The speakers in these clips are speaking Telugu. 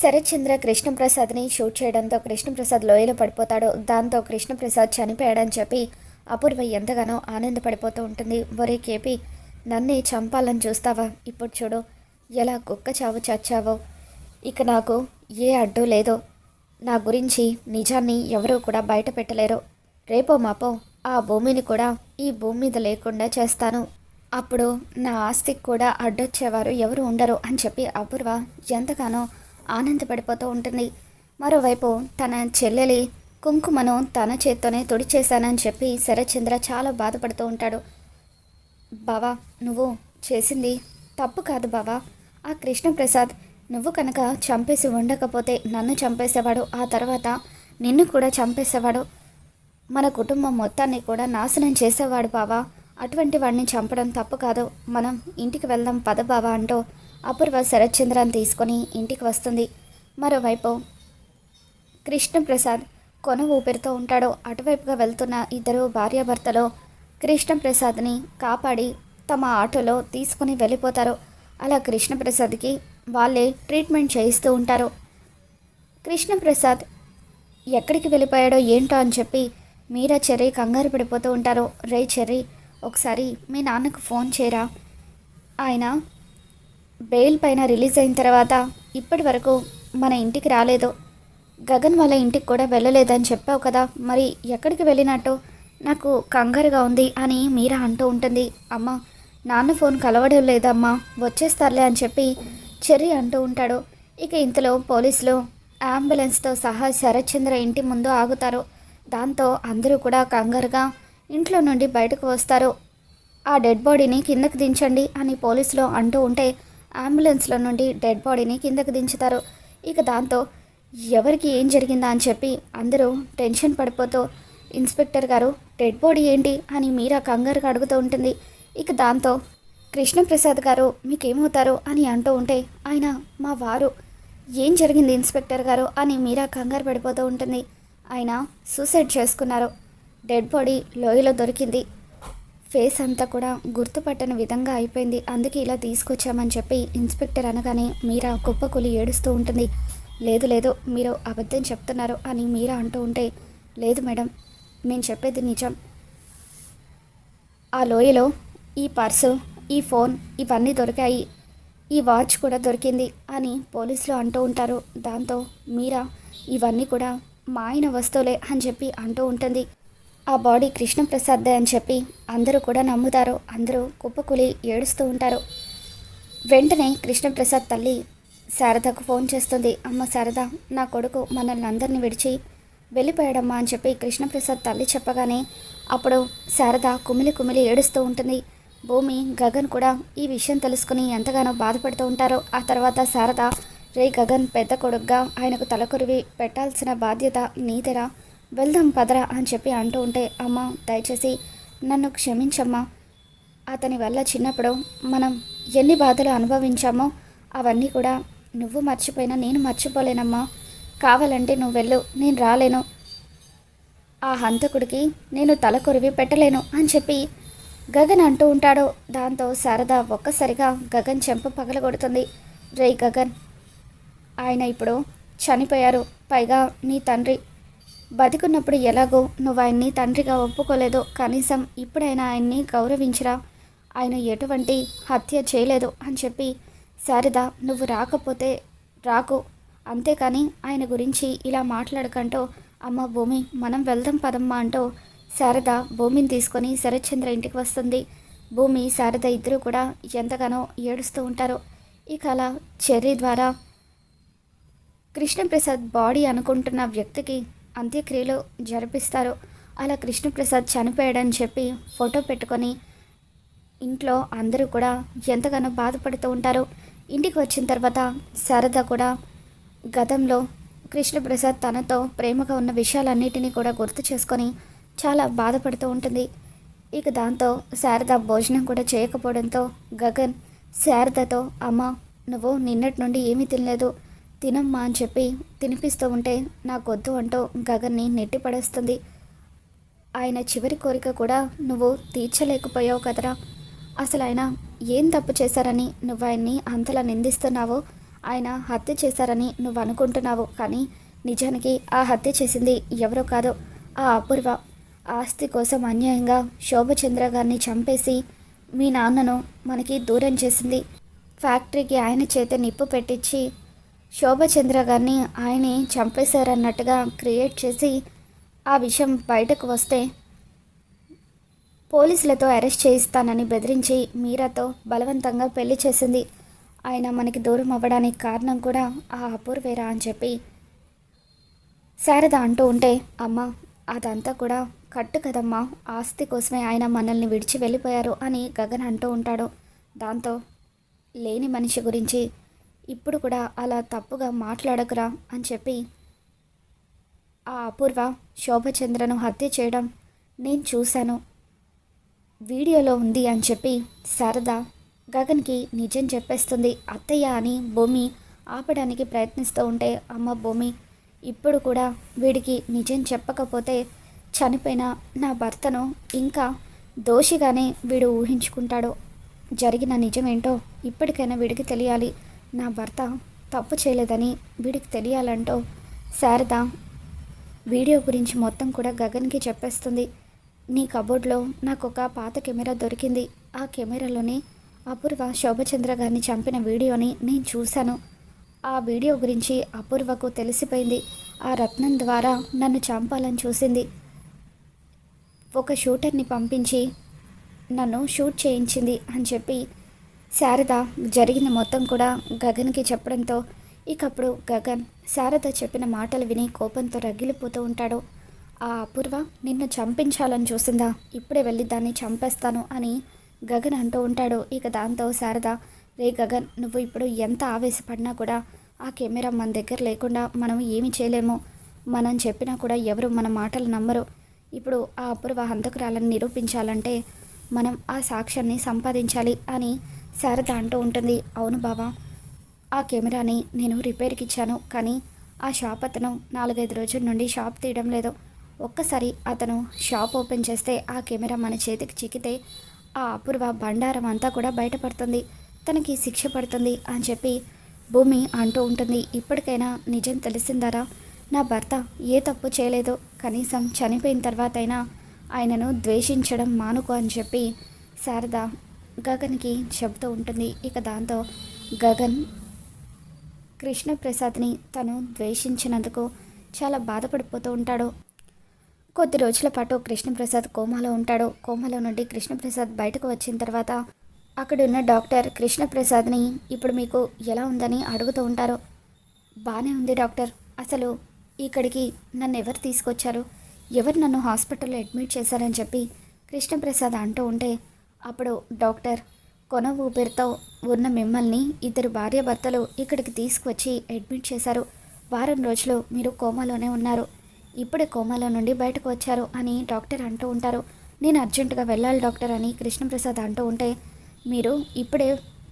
శరత్చంద్ర కృష్ణప్రసాద్ని షూట్ చేయడంతో కృష్ణప్రసాద్ లోయలో పడిపోతాడు. దాంతో కృష్ణప్రసాద్ చనిపోయాడని చెప్పి అపూర్వ ఎంతగానో ఆనందపడిపోతూ ఉంటుంది. ఒరే కేపీ నన్నే చంపాలని చూస్తావా? ఇప్పుడు చూడు ఎలా కుక్క చావు చచ్చావో ఇక నాకు ఏ అడ్డు లేదో. నా గురించి నిజాన్ని ఎవరూ కూడా బయట పెట్టలేరు. రేపో మాపో ఆ భూమిని కూడా ఈ భూమి మీద లేకుండా చేస్తాను. అప్పుడు నా ఆస్తికి కూడా అడ్డొచ్చేవారు ఎవరు ఉండరు అని చెప్పి అపూర్వ ఎంతగానో ఆనందపడిపోతూ ఉంటుంది. మరోవైపు తన చెల్లెలి కుంకుమను తన చేత్తోనే తుడిచేశానని చెప్పి శరచంద్ర చాలా బాధపడుతూ ఉంటాడు. బావా నువ్వు చేసింది తప్పు కాదు బావా. ఆ కృష్ణప్రసాద్ నువ్వు కనుక చంపేసి ఉండకపోతే నన్ను చంపేసేవాడు ఆ తర్వాత నిన్ను కూడా చంపేసేవాడు. మన కుటుంబం మొత్తాన్ని కూడా నాశనం చేసేవాడు బావా. అటువంటి వాడిని చంపడం తప్పు కాదు. మనం ఇంటికి వెళ్దాం పద బావా అంటూ అపూర్వ శరత్చంద్రాన్ని తీసుకొని ఇంటికి వస్తుంది. మరోవైపు కృష్ణప్రసాద్ కొన ఊపిరితో ఉంటాడు. అటువైపుగా వెళ్తున్న ఇద్దరు భార్యాభర్తలు కృష్ణప్రసాద్ని కాపాడి తమ ఆటోలో తీసుకుని వెళ్ళిపోతారు. అలా కృష్ణప్రసాద్కి వాళ్ళే ట్రీట్మెంట్ చేయిస్తూ ఉంటారు. కృష్ణప్రసాద్ ఎక్కడికి వెళ్ళిపోయాడో ఏంటో అని చెప్పి మీరా చెర్రీ కంగారు పడిపోతూ ఉంటారు. రే చెర్రీ ఒకసారి మీ నాన్నకు ఫోన్ చేయరా? ఆయన బెయిల్ పైన రిలీజ్ అయిన తర్వాత ఇప్పటి వరకు మన ఇంటికి రాలేదు. గగన్ వాళ్ళ ఇంటికి కూడా వెళ్ళలేదని చెప్పావు కదా మరి ఎక్కడికి వెళ్ళినట్టు? నాకు కంగారుగా ఉంది అని మీరా అంటూ ఉంటుంది. అమ్మ నాన్న ఫోన్ కలవడం లేదమ్మా వచ్చేస్తారులే అని చెప్పి చెర్రీ అంటూ ఉంటాడు. ఇక ఇంతలో పోలీసులు అంబులెన్స్తో సహా శరత్చంద్ర ఇంటి ముందు ఆగుతారు. దాంతో అందరూ కూడా కంగారుగా ఇంట్లో నుండి బయటకు వస్తారు. ఆ డెడ్ బాడీని కిందకు దించండి అని పోలీసులు అంటూ ఉంటే అంబులెన్స్లో నుండి డెడ్ బాడీని కిందకు దించుతారు. ఇక దాంతో ఎవరికి ఏం జరిగిందా అని చెప్పి అందరూ టెన్షన్ పడిపోతూ ఇన్స్పెక్టర్ గారు డెడ్ బాడీ ఏంటి? అని మీరా కంగారుగా అడుగుతూ ఉంటుంది. ఇక దాంతో కృష్ణప్రసాద్ గారు మీకేమవుతారు? అని అంటూ ఉంటే ఆయన మా వారు. ఏం జరిగింది ఇన్స్పెక్టర్ గారు? అని మీరా కంగారు పడిపోతూ ఉంటుంది. ఆయన సూసైడ్ చేసుకున్నారు. డెడ్ బాడీ లోయలో దొరికింది. ఫేస్ అంతా కూడా గుర్తుపట్టని విధంగా అయిపోయింది. అందుకే ఇలా తీసుకొచ్చామని చెప్పి ఇన్స్పెక్టర్ అనగానే మీరా కుప్పకూలి ఏడుస్తూ ఉంటుంది. లేదు లేదు మీరు అబద్ధం చెప్తున్నారు అని మీరా అంటూ ఉంటే లేదు మేడం మేము చెప్పేది నిజం. ఆ లోయలో ఈ పర్సు ఈ ఫోన్ ఇవన్నీ దొరికాయి. ఈ వాచ్ కూడా దొరికింది అని పోలీసులు అంటూ ఉంటారు. దాంతో మీరా ఇవన్నీ కూడా మా ఆయన వస్తువులే అని చెప్పి అంటూ ఉంటుంది. ఆ బాడీ కృష్ణప్రసాద్దే అని చెప్పి అందరూ కూడా నమ్ముతారు. అందరూ కుప్పకూలి ఏడుస్తూ ఉంటారు. వెంటనే కృష్ణప్రసాద్ తల్లి శారదకు ఫోన్ చేస్తుంది. అమ్మ శారద నా కొడుకు మనల్ని అందరిని విడిచి వెళ్ళిపోయాడమ్మా అని చెప్పి కృష్ణప్రసాద్ తల్లి చెప్పగానే అప్పుడు శారద కుమిలి కుమిలి ఏడుస్తూ ఉంటుంది. భూమి గగన్ కూడా ఈ విషయం తెలుసుకుని ఎంతగానో బాధపడుతూ ఉంటారు. ఆ తర్వాత శారద రే గగన్ పెద్ద కొడుగ్గా ఆయనకు తలకొరివి పెట్టాల్సిన బాధ్యత నీదెరా వెళ్దాం పదరా అని చెప్పి అంటూ ఉంటే అమ్మ దయచేసి నన్ను క్షమించమ్మా. అతని వల్ల చిన్నప్పుడు మనం ఎన్ని బాధలు అనుభవించామో అవన్నీ కూడా నువ్వు మర్చిపోయినా నేను మర్చిపోలేనమ్మా. కావాలంటే నువ్వు వెళ్ళు నేను రాలేను. ఆ హంతకుడికి నేను తల కొరివి పెట్టలేను అని చెప్పి గగన్ అంటూ ఉంటాడు. దాంతో శారద ఒక్కసారిగా గగన్ చెంప పగలగొడుతుంది. రే గగన్ ఆయన ఇప్పుడు చనిపోయారు. పైగా నీ తండ్రి బతికున్నప్పుడు ఎలాగో నువ్వు ఆయన్ని తండ్రిగా ఒప్పుకోలేదు కనీసం ఇప్పుడైనా ఆయన్ని గౌరవించరా. ఆయన ఎటువంటి హత్య చేయలేదు అని చెప్పి శారద నువ్వు రాకపోతే రాకు. అంతేకాని ఆయన గురించి ఇలా మాట్లాడకంటూ అమ్మ భూమి మనం వెళ్దాం పదమ్మా అంటూ శారద భూమిని తీసుకొని శరత్చంద్ర ఇంటికి వస్తుంది. భూమి శారద ఇద్దరు కూడా ఎంతగానో ఏడుస్తూ ఉంటారు. ఇక అలా చెర్రీ ద్వారా కృష్ణప్రసాద్ బాడీ అనుకుంటున్న వ్యక్తికి అంత్యక్రియలు జరిపిస్తారు. అలా కృష్ణప్రసాద్ చనిపోయాడని చెప్పి ఫోటో పెట్టుకొని ఇంట్లో అందరూ కూడా ఎంతగానో బాధపడుతూ ఉంటారు. ఇంటికి వచ్చిన తర్వాత శారద కూడా గతంలో కృష్ణప్రసాద్ తనతో ప్రేమగా ఉన్న విషయాలన్నిటినీ కూడా గుర్తు చేసుకొని చాలా బాధపడుతూ ఉంటుంది. ఇక దాంతో శారద భోజనం కూడా చేయకపోవడంతో గగన్ శారదతో అమ్మ నువ్వు నిన్నటి నుండి ఏమీ తినలేదు. తినమ్మా అని చెప్పి తినిపిస్తూ ఉంటే నాకొద్దు అంటూ గగన్ని నెట్టి పడేస్తుంది. ఆయన చివరి కోరిక కూడా నువ్వు తీర్చలేకపోయావు కదరా. అసలు ఆయన ఏం తప్పు చేశారని నువ్వు ఆయన్ని అంతలా నిందిస్తున్నావో ఆయన హత్య చేశారని నువ్వు అనుకుంటున్నావు కానీ నిజానికి ఆ హత్య చేసింది ఎవరో కాదు ఆ అపూర్వ. ఆస్తి కోసం అన్యాయంగా శోభచంద్ర గారిని చంపేసి మీ నాన్నను మనకి దూరం చేసింది. ఫ్యాక్టరీకి ఆయన చేత నిప్పు పెట్టించి శోభచంద్ర గారిని ఆయనే చంపేశారన్నట్టుగా క్రియేట్ చేసి ఆ విషయం బయటకు వస్తే పోలీసులతో అరెస్ట్ చేయిస్తానని బెదిరించి మీరాతో బలవంతంగా పెళ్ళి చేసింది. ఆయన మనకి దూరం అవ్వడానికి కారణం కూడా ఆ అపూర్వేరా అని చెప్పి శారద అంటూ ఉంటే అమ్మ అదంతా కూడా కట్టు కదమ్మా ఆస్తి కోసమే ఆయన మనల్ని విడిచి వెళ్ళిపోయారు అని గగన్ అంటూ ఉంటాడు. దాంతో లేని మనిషి గురించి ఇప్పుడు కూడా అలా తప్పుగా మాట్లాడకురా అని చెప్పి ఆ అపూర్వ శోభచంద్రను హత్య చేయడం నేను చూశాను. వీడియోలో ఉంది అని చెప్పి శారద గగన్కి నిజం చెప్పేస్తుంది. అత్తయ్య అని భూమి ఆపడానికి ప్రయత్నిస్తూ ఉంటే అమ్మ భూమి ఇప్పుడు కూడా వీడికి నిజం చెప్పకపోతే చనిపోయిన నా భర్తను ఇంకా దోషిగానే వీడు ఊహించుకుంటాడు. జరిగిన నిజమేంటో ఇప్పటికైనా వీడికి తెలియాలి. నా భర్త తప్పు చేయలేదని వీడికి తెలియాలంటూ శారద వీడియో గురించి మొత్తం కూడా గగన్కి చెప్పేస్తుంది. నీ కబోర్డ్లో నాకు ఒక పాత కెమెరా దొరికింది. ఆ కెమెరాలోని అపూర్వ శోభచంద్ర గారిని చంపిన వీడియోని నేను చూశాను. ఆ వీడియో గురించి అపూర్వకు తెలిసిపోయింది. ఆ రత్నం ద్వారా నన్ను చంపాలని చూసింది. ఒక షూటర్ని పంపించి నన్ను షూట్ చేయించింది అని చెప్పి శారద జరిగిన మొత్తం కూడా గగన్కి చెప్పడంతో ఇకప్పుడు గగన్ శారద చెప్పిన మాటలు విని కోపంతో రగిలిపోతూ ఉంటాడు. ఆ అపూర్వ నిన్ను చంపించాలని చూసిందా? ఇప్పుడే వెళ్ళి దాన్ని చంపేస్తాను అని గగన్ అంటూ ఉంటాడు. ఇక దాంతో శారద రే గగన్ నువ్వు ఇప్పుడు ఎంత ఆవేశపడినా కూడా ఆ కెమెరా మన దగ్గర లేకుండా మనం ఏమి చేయలేము. మనం చెప్పినా కూడా ఎవరు మన మాటలు నమ్మరు. ఇప్పుడు ఆ అపూర్వ హంతకురాలను నిరూపించాలంటే మనం ఆ సాక్ష్యాన్ని సంపాదించాలి అని శారద అంటూ ఉంటుంది. అవును బావా ఆ కెమెరాని నేను రిపేర్కి ఇచ్చాను కానీ ఆ షాప్ అతను నాలుగైదు రోజుల నుండి షాప్ తీయడం లేదు. ఒక్కసారి అతను షాప్ ఓపెన్ చేస్తే ఆ కెమెరా మన చేతికి చిక్కితే ఆ అపూర్వ బండారం అంతా కూడా బయటపడుతుంది. తనకి శిక్ష పడుతుంది అని చెప్పి భూమి అంటూ ఉంటుంది. ఇప్పటికైనా నిజం తెలిసిందారా? నా భర్త ఏ తప్పు చేయలేదు. కనీసం చనిపోయిన తర్వాతైనా ఆయనను ద్వేషించడం మానుకో అని చెప్పి శారద గగన్కి చెబుతూ ఉంటుంది. ఇక దాంతో గగన్ కృష్ణప్రసాద్ని తను ద్వేషించినందుకు చాలా బాధపడిపోతూ ఉంటాడు. కొద్ది రోజుల పాటు కృష్ణప్రసాద్ కోమాలో ఉంటాడు. కోమాలో నుండి కృష్ణప్రసాద్ బయటకు వచ్చిన తర్వాత అక్కడున్న డాక్టర్ కృష్ణప్రసాద్ని ఇప్పుడు మీకు ఎలా ఉందని అడుగుతూ ఉంటారు. బాగానే ఉంది డాక్టర్. అసలు ఇక్కడికి నన్ను ఎవరు తీసుకొచ్చారు? ఎవరు నన్ను హాస్పిటల్లో అడ్మిట్ చేశారని చెప్పి కృష్ణప్రసాద్ అంటూ ఉంటే అప్పుడు డాక్టర్ కొన ఊపిరితో ఉన్న మిమ్మల్ని ఇద్దరు భార్యాభర్తలు ఇక్కడికి తీసుకువచ్చి అడ్మిట్ చేశారు. వారం రోజులు మీరు కోమాలోనే ఉన్నారు. ఇప్పుడే కోమాలో నుండి బయటకు వచ్చారు అని డాక్టర్ అంటూ ఉంటారు. నేను అర్జెంటుగా వెళ్ళాలి డాక్టర్ అని కృష్ణప్రసాద్ అంటూ ఉంటే మీరు ఇప్పుడే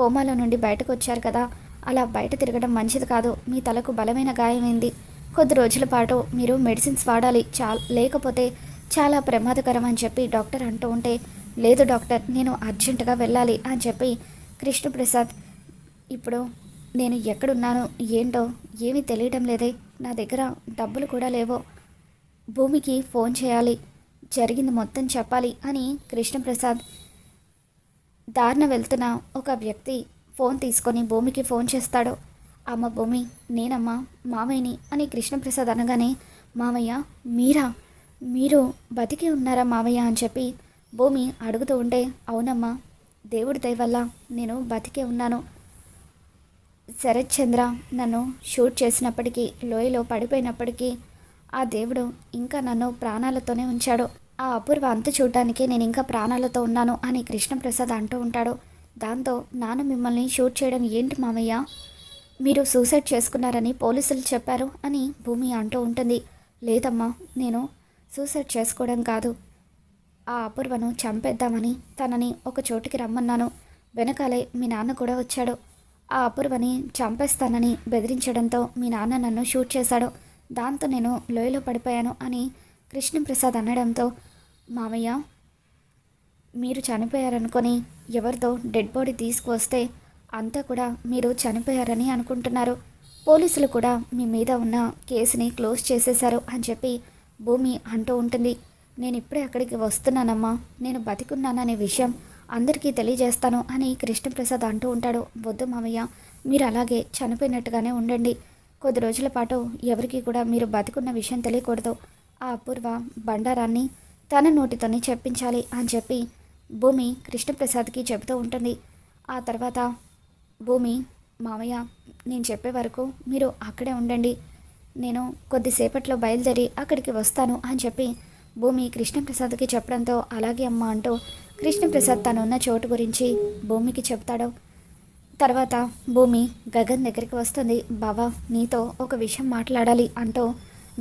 కోమాలో నుండి బయటకు వచ్చారు కదా అలా బయట తిరగడం మంచిది కాదు. మీ తలకు బలమైన గాయమైంది కొద్ది రోజుల పాటు మీరు మెడిసిన్స్ వాడాలి. చా లేకపోతే చాలా ప్రమాదకరం అని చెప్పి డాక్టర్ అంటూ ఉంటే లేదు డాక్టర్ నేను అర్జెంటుగా వెళ్ళాలి అని చెప్పి కృష్ణప్రసాద్ ఇప్పుడు నేను ఎక్కడున్నాను ఏంటో ఏమీ తెలియటం లేదే. నా దగ్గర డబ్బులు కూడా లేవో. భూమికి ఫోన్ చేయాలి. జరిగింది మొత్తం చెప్పాలి అని కృష్ణప్రసాద్ దారిన వెళ్తున్న ఒక వ్యక్తి ఫోన్ తీసుకొని భూమికి ఫోన్ చేస్తాడు. అమ్మ భూమి నేనమ్మా మామయ్యని అని కృష్ణప్రసాద్ అనగానే మామయ్య మీరా? మీరు బతికి ఉన్నారా మామయ్య? అని చెప్పి భూమి అడుగుతూ ఉంటే అవునమ్మా దేవుడి దయవల్ల నేను బతికే ఉన్నాను. శరత్ చంద్ర నన్ను షూట్ చేసినప్పటికీ లోయలో పడిపోయినప్పటికీ ఆ దేవుడు ఇంకా నన్ను ప్రాణాలతోనే ఉంచాడు. ఆ అపూర్వ అంతు చూడటానికి నేను ఇంకా ప్రాణాలతో ఉన్నాను అని కృష్ణప్రసాద్ అంటూ ఉంటాడు. దాంతో నాన్న మిమ్మల్ని షూట్ చేయడం ఏంటి మామయ్య? మీరు సూసైడ్ చేసుకున్నారని పోలీసులు చెప్పారు అని భూమి అంటూ ఉంటుంది. లేదమ్మా నేను సూసైడ్ చేసుకోవడం కాదు. ఆ అపూర్వను చంపేద్దామని తనని ఒక చోటికి రమ్మన్నాను. వెనకాలే మీ నాన్న కూడా వచ్చాడు. ఆ అపూర్వని చంపేస్తానని బెదిరించడంతో మీ నాన్న నన్ను షూట్ చేశాడు. దాంతో నేను లోయలో పడిపోయాను అని కృష్ణప్రసాద్ అనడంతో మామయ్య మీరు చనిపోయారనుకొని ఎవరితో డెడ్ బాడీ తీసుకువస్తే అంతా కూడా మీరు చనిపోయారని అనుకుంటున్నారు. పోలీసులు కూడా మీ మీద ఉన్న కేసుని క్లోజ్ చేసేశారు అని చెప్పి భూమి అంటూ ఉంటుంది. నేను ఇప్పుడే అక్కడికి వస్తున్నానమ్మా. నేను బతికున్నాననే విషయం అందరికీ తెలియజేస్తాను అని కృష్ణప్రసాద్ అంటూ ఉంటాడు. వద్దు మామయ్య మీరు అలాగే చనిపోయినట్టుగానే ఉండండి. కొద్ది రోజుల పాటు ఎవరికి కూడా మీరు బతికున్న విషయం తెలియకూడదు. ఆ అపూర్వ బండారాన్ని తన నోటితోనే చెప్పించాలి అని చెప్పి భూమి కృష్ణప్రసాద్కి చెబుతూ ఉంటుంది. ఆ తర్వాత భూమి మామయ్య నేను చెప్పే వరకు మీరు అక్కడే ఉండండి. నేను కొద్దిసేపట్లో బయలుదేరి అక్కడికి వస్తాను అని చెప్పి భూమి కృష్ణప్రసాద్కి చెప్పడంతో అలాగే అమ్మ అంటూ కృష్ణప్రసాద్ తనున్న చోటు గురించి భూమికి చెప్తాడు. తర్వాత భూమి గగన్ దగ్గరికి వస్తుంది. బావా నీతో ఒక విషయం మాట్లాడాలి అంటూ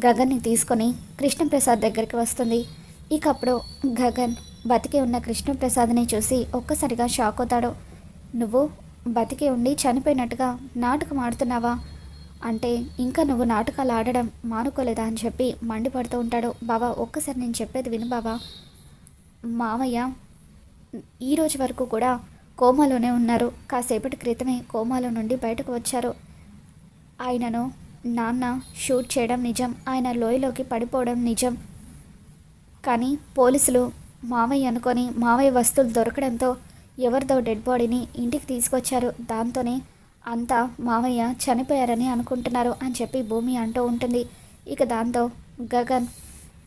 గగన్ని తీసుకొని కృష్ణప్రసాద్ దగ్గరికి వస్తుంది. ఇక అప్పుడు గగన్ బతికి ఉన్న కృష్ణప్రసాద్ని చూసి ఒక్కసారిగా షాక్ అవుతాడు. నువ్వు బతికి ఉండి చనిపోయినట్టుగా నాటకం ఆడుతున్నావా? అంటే ఇంకా నువ్వు నాటకాలు ఆడడం మానుకోలేదా అని చెప్పి మండిపడుతూ ఉంటాడు. బావా ఒక్కసారి నేను చెప్పేది విను బావా. మామయ్య ఈ రోజు వరకు కూడా కోమాలోనే ఉన్నారు. కాసేపటి క్రితమే కోమాలో నుండి బయటకు వచ్చారు. ఆయనను నాన్న షూట్ చేయడం నిజం ఆయన లోయలోకి పడిపోవడం నిజం. కానీ పోలీసులు మావయ్య అనుకొని మావయ్య వస్తువులు దొరకడంతో ఎవరిదో డెడ్ బాడీని ఇంటికి తీసుకొచ్చారు. దాంతోనే అంతా మావయ్య చనిపోయారని అనుకుంటున్నారు అని చెప్పి భూమి అంటూ ఉంటుంది. ఇక దాంతో గగన్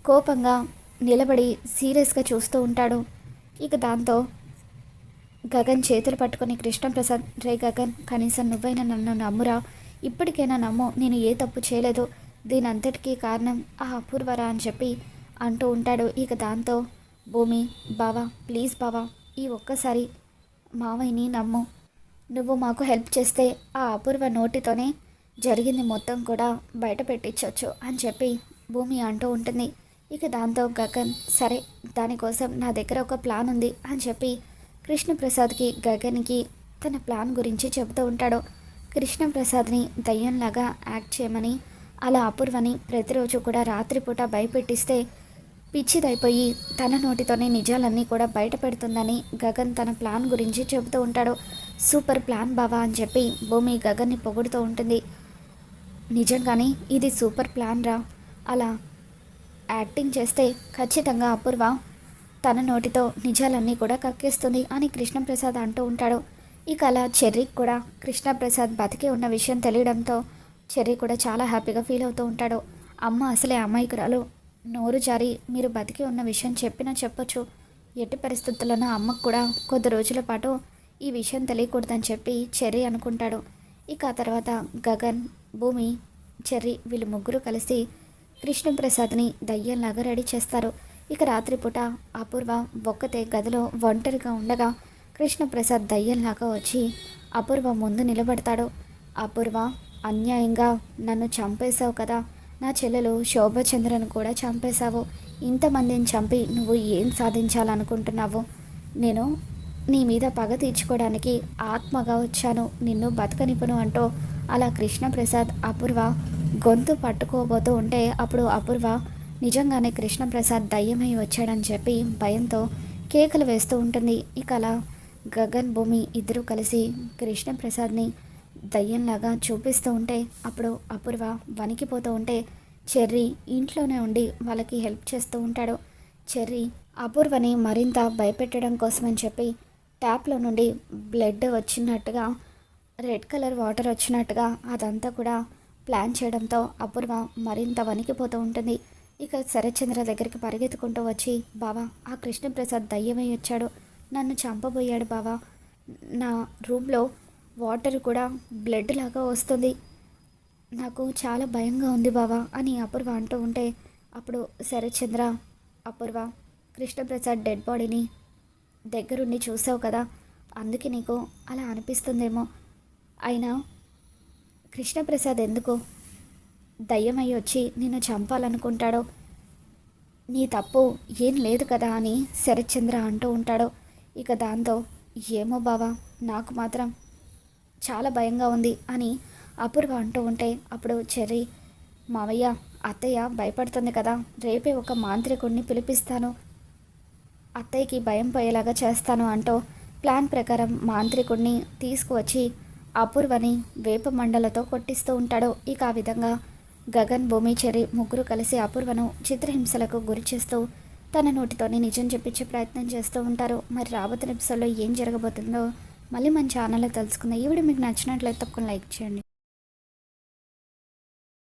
కోపంగా నిలబడి సీరియస్గా చూస్తూ ఉంటాడు. ఇక దాంతో గగన్ చేతులు పట్టుకుని కృష్ణప్రసాద్ రే గగన్ కనీసం నువ్వైనా నన్ను నమ్మురా. ఇప్పటికైనా నమ్ము నేను ఏ తప్పు చేయలేదు. దీని అంతటికీ కారణం ఆ అపూర్వరా అని చెప్పి అంటూ ఉంటాడు. ఇక దాంతో భూమి బావా ప్లీజ్ బావా ఈ ఒక్కసారి మావయ్యని నమ్ము. నువ్వు మాకు హెల్ప్ చేస్తే ఆ అపూర్వ నోటితోనే జరిగింది మొత్తం కూడా బయట పెట్టించవచ్చు అని చెప్పి భూమి అంటూ ఉంటుంది. ఇక దాంతో గగన్ సరే దానికోసం నా దగ్గర ఒక ప్లాన్ ఉంది అని చెప్పి కృష్ణప్రసాద్కి గగన్కి తన ప్లాన్ గురించి చెబుతూ ఉంటాడు. కృష్ణప్రసాద్ని దయ్యంలాగా యాక్ట్ చేయమని అలా అపూర్వని ప్రతిరోజు కూడా రాత్రిపూట భయపెట్టిస్తే పిచ్చిదైపోయి తన నోటితోనే నిజాలన్నీ కూడా బయట పెడుతుందని గగన్ తన ప్లాన్ గురించి చెబుతూ ఉంటాడు. సూపర్ ప్లాన్ బావా అని చెప్పి భూమి గగన్ని పొగుడుతూ ఉంటుంది. నిజంగానే ఇది సూపర్ ప్లాన్ రా. అలా యాక్టింగ్ చేస్తే ఖచ్చితంగా అపూర్వ తన నోటితో నిజాలన్నీ కూడా కక్కేస్తుంది అని కృష్ణప్రసాద్ అంటూ ఉంటాడు. ఇక అలా చెర్రీకి కూడా కృష్ణప్రసాద్ బతికి ఉన్న విషయం తెలియడంతో చెర్రీ కూడా చాలా హ్యాపీగా ఫీల్ అవుతూ ఉంటాడు. అమ్మ అసలే అమ్మాయికురాలు నోరు జారి మీరు బతికి ఉన్న విషయం చెప్పినా చెప్పొచ్చు. ఎట్టి పరిస్థితుల్లోనూ అమ్మకు కూడా కొద్ది రోజుల పాటు ఈ విషయం తెలియకూడదని చెప్పి చెర్రీ అనుకుంటాడు. ఇక ఆ తర్వాత గగన్ భూమి చెర్రీ వీళ్ళు ముగ్గురు కలిసి కృష్ణప్రసాద్ని దయ్యంలాగా రెడీ చేస్తారు. ఇక రాత్రిపూట అపూర్వ ఒక్కతే గదిలో ఒంటరిగా ఉండగా కృష్ణప్రసాద్ దయ్యంలాగా వచ్చి అపూర్వ ముందు నిలబడతాడు. అపూర్వ అన్యాయంగా నన్ను చంపేశావు కదా నా చెల్లెలు శోభచంద్రను కూడా చంపేశావు. ఇంతమందిని చంపి నువ్వు ఏం సాధించాలనుకుంటున్నావు? నేను నీ మీద పగ తీర్చుకోవడానికి ఆత్మగా వచ్చాను. నిన్ను బతకనిపును అంటూ అలా కృష్ణప్రసాద్ అపూర్వ గొంతు పట్టుకోబోతూ ఉంటే అప్పుడు అపూర్వ నిజంగానే కృష్ణప్రసాద్ దయ్యమై వచ్చాడని చెప్పి భయంతో కేకలు వేస్తూ ఉంటుంది. ఇక అలా గగన్ భూమి ఇద్దరూ కలిసి కృష్ణప్రసాద్ని దయ్యంలాగా చూపిస్తూ ఉంటే అప్పుడు అపూర్వ వణికిపోతూ ఉంటే చెర్రీ ఇంట్లోనే ఉండి వాళ్ళకి హెల్ప్ చేస్తూ ఉంటాడు. చెర్రీ అపూర్వని మరింత భయపెట్టడం కోసమని చెప్పి ట్యాప్లో నుండి బ్లడ్ వచ్చినట్టుగా రెడ్ కలర్ వాటర్ వచ్చినట్టుగా అదంతా కూడా ప్లాన్ చేయడంతో అపూర్వ మరింత వణికిపోతూ ఉంటుంది. ఇక శరత్చంద్ర దగ్గరికి పరిగెత్తుకుంటూ వచ్చి బావా ఆ కృష్ణప్రసాద్ దయ్యమై వచ్చాడు. నన్ను చంపబోయాడు బావా. నా రూమ్లో వాటర్ కూడా బ్లడ్ లాగా వస్తుంది. నాకు చాలా భయంగా ఉంది బావా అని అపూర్వ అంటూ ఉంటే అప్పుడు శరత్చంద్ర అపూర్వ కృష్ణప్రసాద్ డెడ్ బాడీని దగ్గరుండి చూసావు కదా అందుకే నీకు అలా అనిపిస్తుందేమో. అయినా కృష్ణప్రసాద్ ఎందుకు? దయ్యమై వచ్చి నిన్ను చంపాలనుకుంటాడో. నీ తప్పు ఏం లేదు కదా అని శరత్చంద్ర అంటూ ఉంటాడో. ఇక దాంతో ఏమో బావా నాకు మాత్రం చాలా భయంగా ఉంది అని అపూర్వ అంటూ ఉంటే అప్పుడు చెర్రీ మావయ్య అత్తయ్య భయపడుతుంది కదా రేపే ఒక మాంత్రికుడిని పిలిపిస్తాను. అత్తయ్యకి భయం పోయేలాగా చేస్తాను అంటూ ప్లాన్ ప్రకారం మాంత్రికుడిని తీసుకువచ్చి అపూర్వని వేప మండలతో కొట్టిస్తూ ఉంటాడు. ఇక ఆ విధంగా గగన్ భూమిచెరి ముగ్గురు కలిసి అపూర్వను చిత్రహింసలకు గురి చేస్తూ తన నోటితోనే నిజం చెప్పించే ప్రయత్నం చేస్తూ ఉంటారు. మరి రాబోతున్న ఎపిసోడ్లో ఏం జరగబోతుందో మళ్ళీ మన ఛానల్లో తెలుసుకుందాం. ఈ వీడియో మీకు నచ్చినట్లయితే తప్పకుండా లైక్ చేయండి.